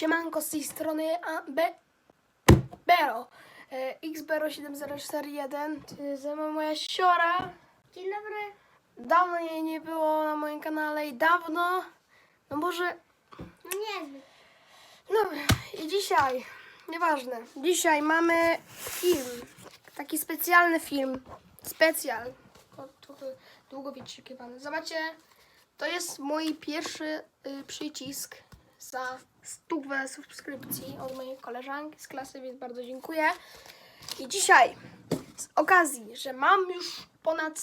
Siemanko z tej strony A, B, Bero. E, XBero7041. To jest ze mną moja siora. Dzień dobry. Dawno jej nie było na moim kanale i dawno. No może. No niezbyt. No i dzisiaj. Nieważne. Dzisiaj mamy film. Taki specjalny film. Specjal. Długo wyczekiwany. Zobaczcie. To jest mój pierwszy y, przycisk za stówę subskrypcji od mojej koleżanki z klasy, więc bardzo dziękuję. I dzisiaj z okazji, że mam już ponad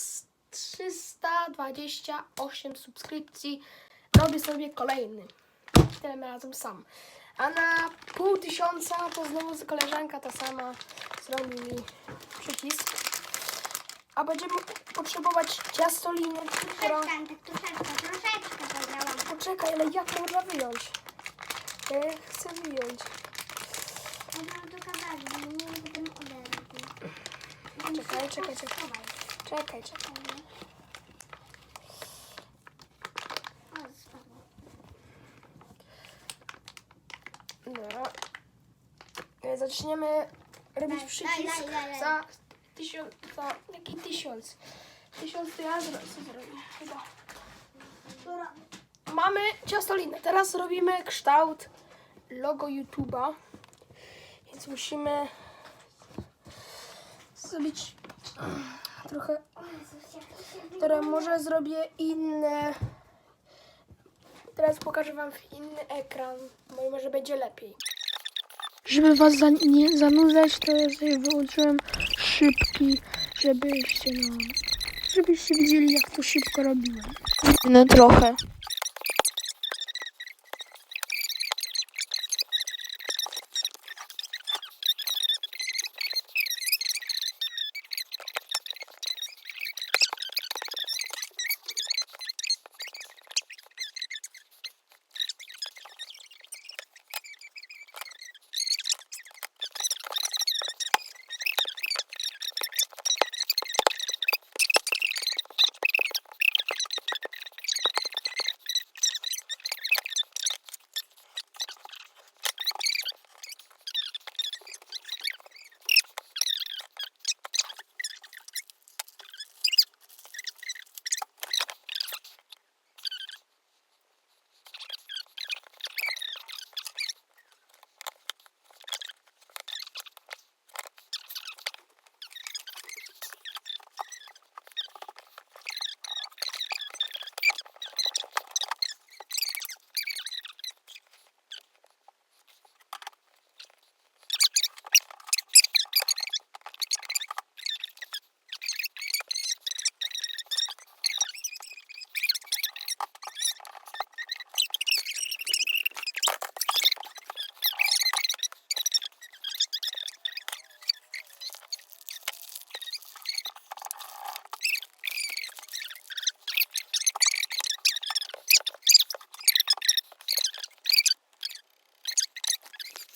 328 subskrypcji, robię sobie kolejny. Tym razem sam. A na pół tysiąca to znowu koleżanka ta sama zrobi mi przycisk. A będziemy potrzebować ciastoliny, która... Troszeczkę, tak troszeczkę, troszeczkę zagrałam. Poczekaj, ale jak można wyjąć? Ja chcę wyjąć. Bo nie potem. Czekaj, czekaj, czekaj. Czekaj, czekaj. Dobra. E, Zaczniemy robić Daj, przycisk daj, daj, daj, za tysiąc. Za jaki tysiąc? Tysiąc to ja co zrobię. Chyba. Mamy ciastolinę. Teraz robimy kształt logo YouTube'a. Więc musimy zrobić trochę. Które może zrobię inne. Teraz pokażę Wam inny ekran, bo może będzie lepiej. Żeby was za, nie zanudzać, to ja sobie wyłączyłem szybki, żebyście no, żebyście widzieli jak to szybko robiłem. No trochę.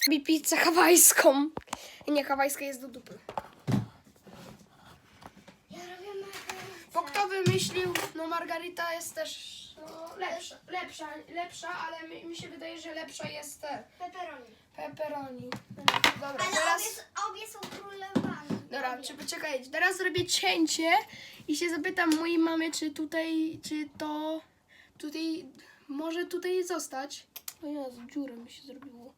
Robi pizzę hawajską. Nie, hawajska jest do dupy. Ja robię margaritę. Bo kto wymyślił, no margarita jest też no, lepsza, lepsza, lepsza, ale mi, mi się wydaje, że lepsza jest te Pepperoni. pepperoni. Dobra, Ale teraz... obie, obie są królowane. Dobra, czy poczekaj, teraz robię cięcie i się zapytam mojej mamy, czy tutaj, czy to, tutaj, może tutaj zostać. O Jezu, dziurę mi się zrobiło.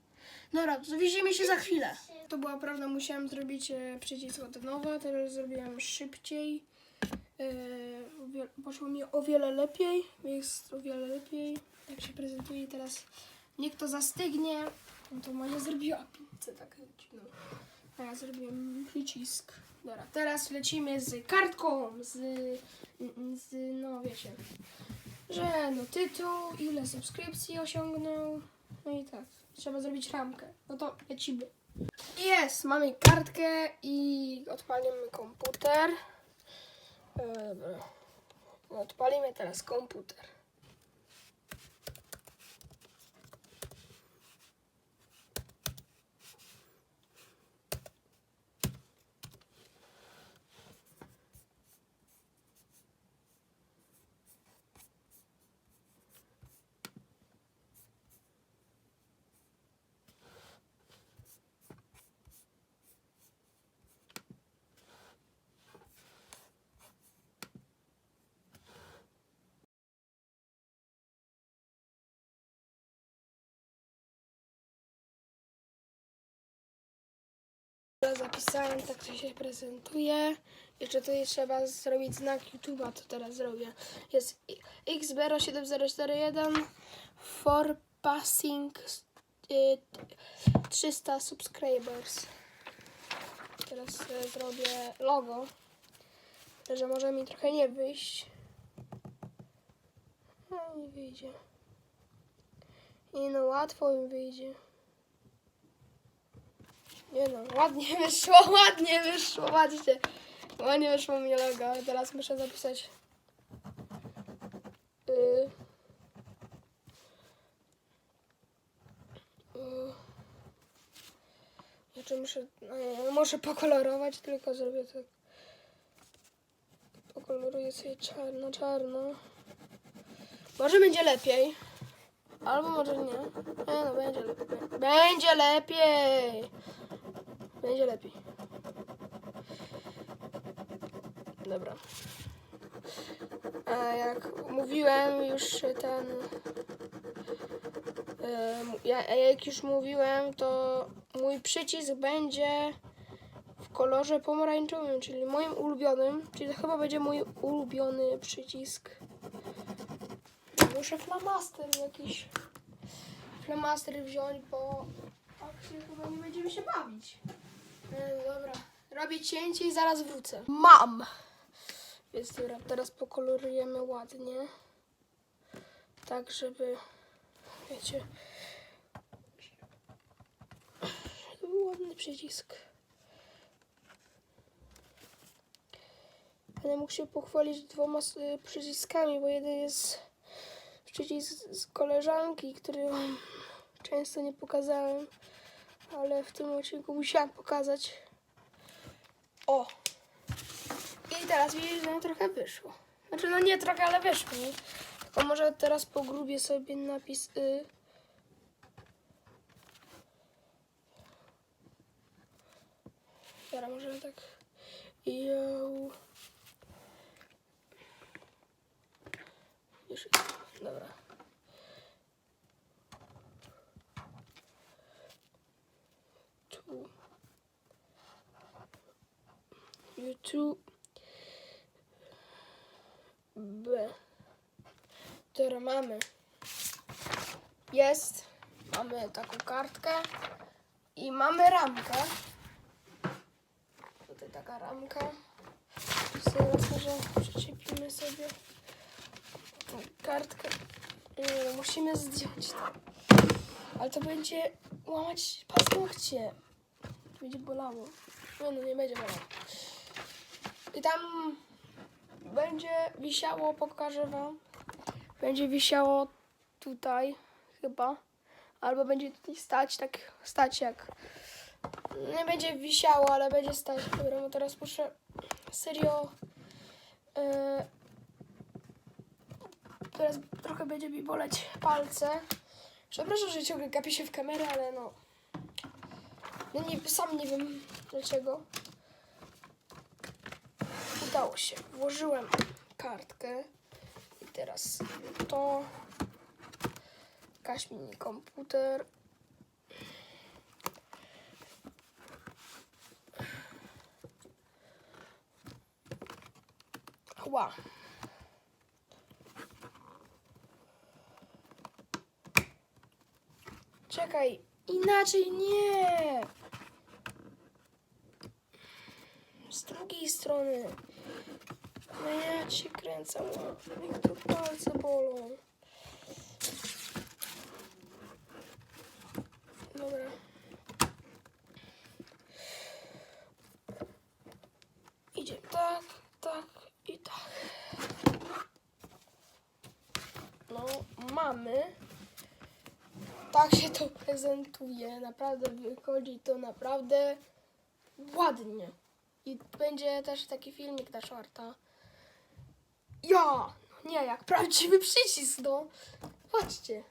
Dobra, widzimy się za chwilę. To była prawda, musiałam zrobić e, przycisk od nowa, teraz zrobiłam szybciej. E, poszło mi o wiele lepiej, jest o wiele lepiej. Tak się prezentuje teraz. Niech to zastygnie. No to Monia zrobiła pizzę tak dziwną. A ja zrobiłem przycisk. Dobra, teraz lecimy z kartką, z, z no wiecie, że no tytuł, ile subskrypcji osiągnął, no i tak, trzeba zrobić ramkę. No to lecimy. Jest, mamy kartkę i odpalimy komputer. E, Dobra, odpalimy teraz komputer. Zapisałem, tak to się prezentuje. Jeszcze tutaj trzeba zrobić znak YouTube'a, to teraz zrobię. Jest xbero7041 for passing y, 300 subscribers. Teraz e, zrobię logo, że może mi trochę nie wyjść. No nie wyjdzie. Nie no, łatwo mi wyjdzie. Nie no, ładnie wyszło, ładnie wyszło, patrzcie. Ładnie wyszło mi logo, ale teraz muszę zapisać. Y... Y... Jeszcze muszę, no nie, muszę pokolorować, tylko zrobię tak. Pokoloruję sobie czarno, czarno. Może będzie lepiej. Albo może nie. Nie no, będzie lepiej. Będzie lepiej. Będzie lepiej. Dobra. A jak mówiłem już ten... Ja, jak już mówiłem, to mój przycisk będzie w kolorze pomarańczowym, czyli moim ulubionym. Czyli to chyba będzie mój ulubiony przycisk. Muszę flamaster jakiś flamaster wziąć, bo tak się chyba nie będziemy się bawić. E, dobra, robię cięcie i zaraz wrócę. Mam! Więc dobra, teraz pokolorujemy ładnie. Tak, żeby, wiecie, był ładny przycisk. Będę mógł się pochwalić dwoma y, przyciskami, bo jeden jest przycisk z koleżanki, który często nie pokazałem, ale w tym odcinku musiałam pokazać. O! I teraz widzisz, że nam trochę wyszło. Znaczy, no nie trochę, ale wyszło mi. Tylko może teraz pogrubię sobie napis y. Teraz możemy tak... Yo. Dobra. Tu. YouTube. B. Które mamy. Jest. Mamy taką kartkę. I mamy ramkę. Tutaj taka ramka. Przyczepimy sobie tą kartkę. No, musimy zdjąć to. Ale to będzie łamać paznokcie. Będzie bolało. Nie no, nie będzie bolało. I tam będzie wisiało, pokażę wam. Będzie wisiało tutaj chyba. Albo będzie tutaj stać, tak stać jak. Nie będzie wisiało, ale będzie stać. Dobra, no teraz muszę serio. Yy, teraz trochę będzie mi boleć palce. Przepraszam, że ciągle gapię się w kamerę, ale no. No nie, sam nie wiem dlaczego. Udało się. Włożyłem kartkę. I teraz to. Kaś mini komputer. Ła. Czekaj, inaczej nie. Z drugiej strony. No ja cię kręcę, jak tu palce bolą. Dobra. Idzie tak, tak i tak. No, mamy. Tak się to prezentuje. Naprawdę wychodzi to naprawdę ładnie. I będzie też taki filmik na shorta. Ja! No nie, jak prawdziwy przycisk, no. Patrzcie.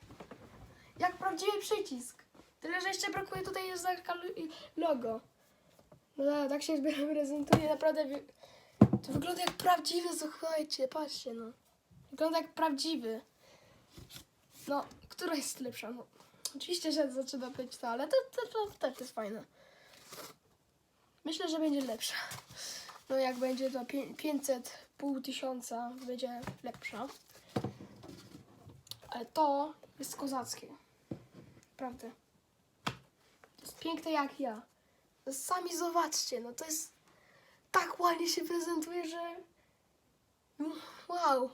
Jak prawdziwy przycisk. Tyle, że jeszcze brakuje tutaj jest logo. No tak, tak się prezentuje. Naprawdę to wygląda jak prawdziwy, słuchajcie. Patrzcie, no. Wygląda jak prawdziwy. No, która jest lepsza? No, oczywiście, że zaczyna być to, ale to, to, to też jest fajne. Myślę, że będzie lepsza. No jak będzie to pię- 500, pół tysiąca, będzie lepsza. Ale to jest kozackie. Naprawdę. To jest piękne jak ja. Sami zobaczcie, no to jest tak ładnie się prezentuje, że wow.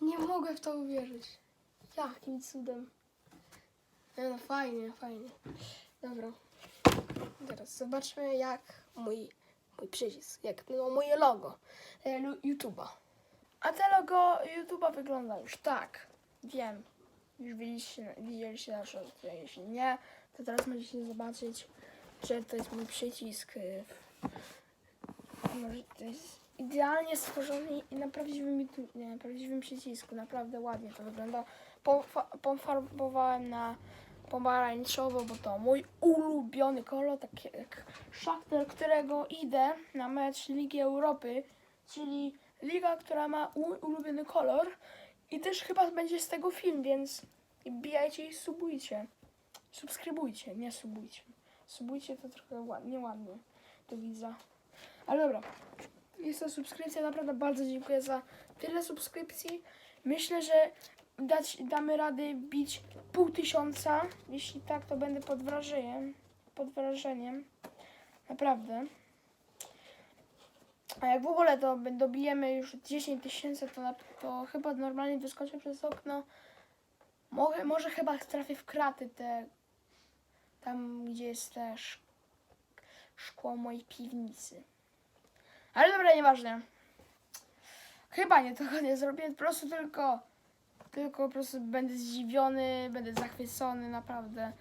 Nie mogę w to uwierzyć. Jakim cudem. No fajnie, fajnie. Dobra. Teraz zobaczmy jak mój, mój przycisk, jak no, moje logo e, YouTube'a. A te logo YouTube'a wygląda już tak. Wiem. Już widzieliście, widzieliście nasze odcinek. Jeśli nie, to teraz możecie zobaczyć, że to jest mój przycisk. y, Może to jest idealnie stworzony i na prawdziwym, na prawdziwym przycisku. Naprawdę ładnie to wygląda. Pofarbowałem na pomarańczowo, bo to mój ulubiony kolor, taki jak Shakhtar, którego idę na mecz Ligi Europy, czyli liga, która ma ulubiony kolor i też chyba będzie z tego film, więc bijajcie i subujcie. Subskrybujcie, nie subujcie. Subujcie to trochę ład- nieładnie do. Ale dobra, jest to subskrypcja, naprawdę bardzo dziękuję za tyle subskrypcji. Myślę, że dać, damy rady bić pół tysiąca. Jeśli tak, to będę pod wrażeniem. Pod wrażeniem. Naprawdę. A jak w ogóle to dobijemy już 10 tysięcy, to, to chyba normalnie wyskoczę przez okno. Może, może chyba trafię w kraty te. Tam, gdzie jest też szkło mojej piwnicy. Ale dobra, nieważne. Chyba nie tego nie zrobię, po prostu tylko tylko po prostu będę zdziwiony, będę zachwycony, naprawdę.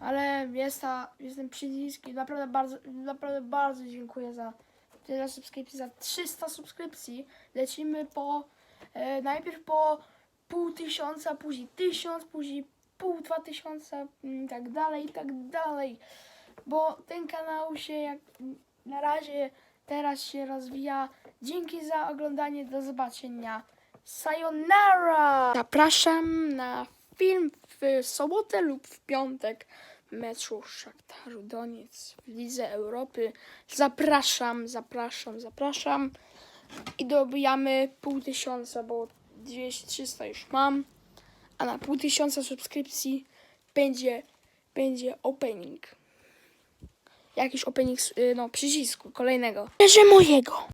Ale jest ta, jest ten przycisk i naprawdę bardzo, naprawdę bardzo dziękuję za tyle subskrypcji, za 300 subskrypcji. Lecimy po, e, najpierw po pół tysiąca, później tysiąc, później pół, dwa tysiąca i tak dalej, i tak dalej. Bo ten kanał się jak na razie teraz się rozwija. Dzięki za oglądanie, do zobaczenia. Sayonara! Zapraszam na film w sobotę lub w piątek meczu Szaktaru Doniec w Lidze Europy. Zapraszam, zapraszam, zapraszam. I dobijamy pół tysiąca, bo 200-300 już mam. A na pół tysiąca subskrypcji będzie, będzie opening. Jakiś opening, y, no, przycisku kolejnego. Że mojego.